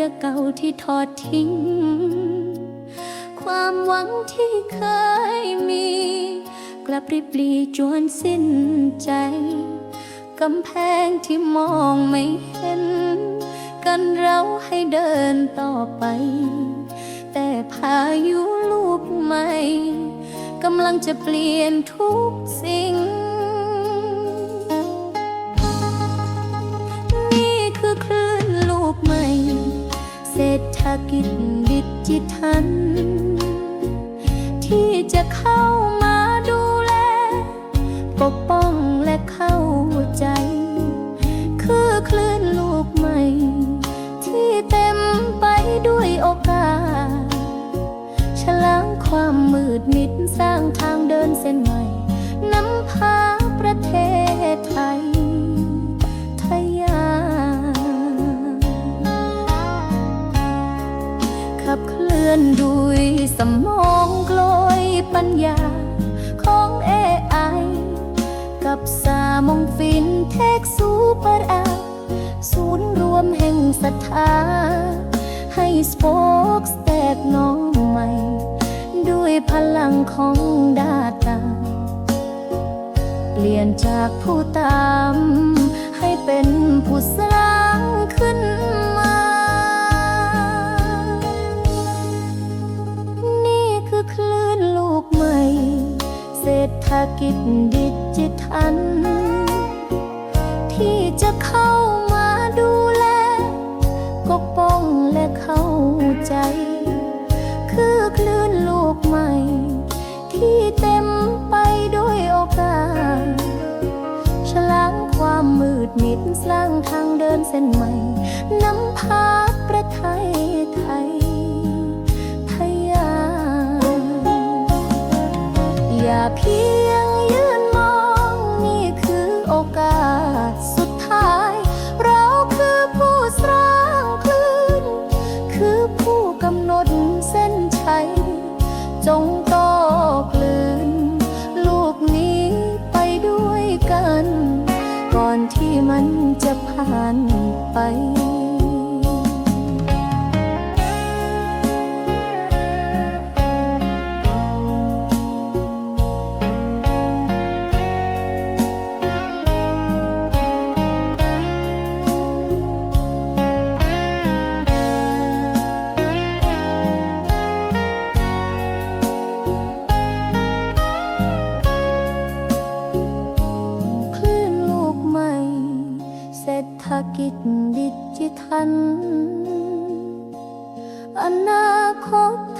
รือเก่าที่ทอดทิ้ง ความหวังที่เคยมี กลับริบลีจวนสิ้นใจ กำแพงที่มองไม่เห็น กันเราให้เดินต่อไป แต่พายุลูกใหม่กำลังจะเปลี่ยนทุกสิ่ง กิจดิจิทัลที่จะเข้ามาดูแล ปกป้องและเข้าใจ คือคลื่นลูกใหม่ ที่เต็มไปด้วยโอกาสฉลางความมืดมิดสร้างทางเดินเส้นใหม่นำพา อนด้วยสมองกลอยปัญญา ของ AI กับสามองฟินเทคซูเปอร์แอปศูนย์รวมแห่งศรัทธา ให้สปอคแตกน้องใหม่ ด้วยพลังของดาตา เปลี่ยนจากผู้ตาม ให้เป็นผู้สร้าง ษฐกิจดิจิทัล ที่จะเข้ามาดูแลปกป้องและเข้าใจ คือคลื่นลูกใหม่ ที่เต็มไปด้วยโอกาสฉลางความมืดมิดสร้างทางเดินเส้นใหม่นำพาประเทศไทย เพียงยืนมองนี่คือโอกาสสุดท้าย เราคือผู้สร้างคลื่น คือผู้กำหนดเส้นชัย จงต่อกลืน ลูกนี้ไปด้วยกัน ก่อนที่มันจะผ่านไป กิจดิจิทัลอนาคต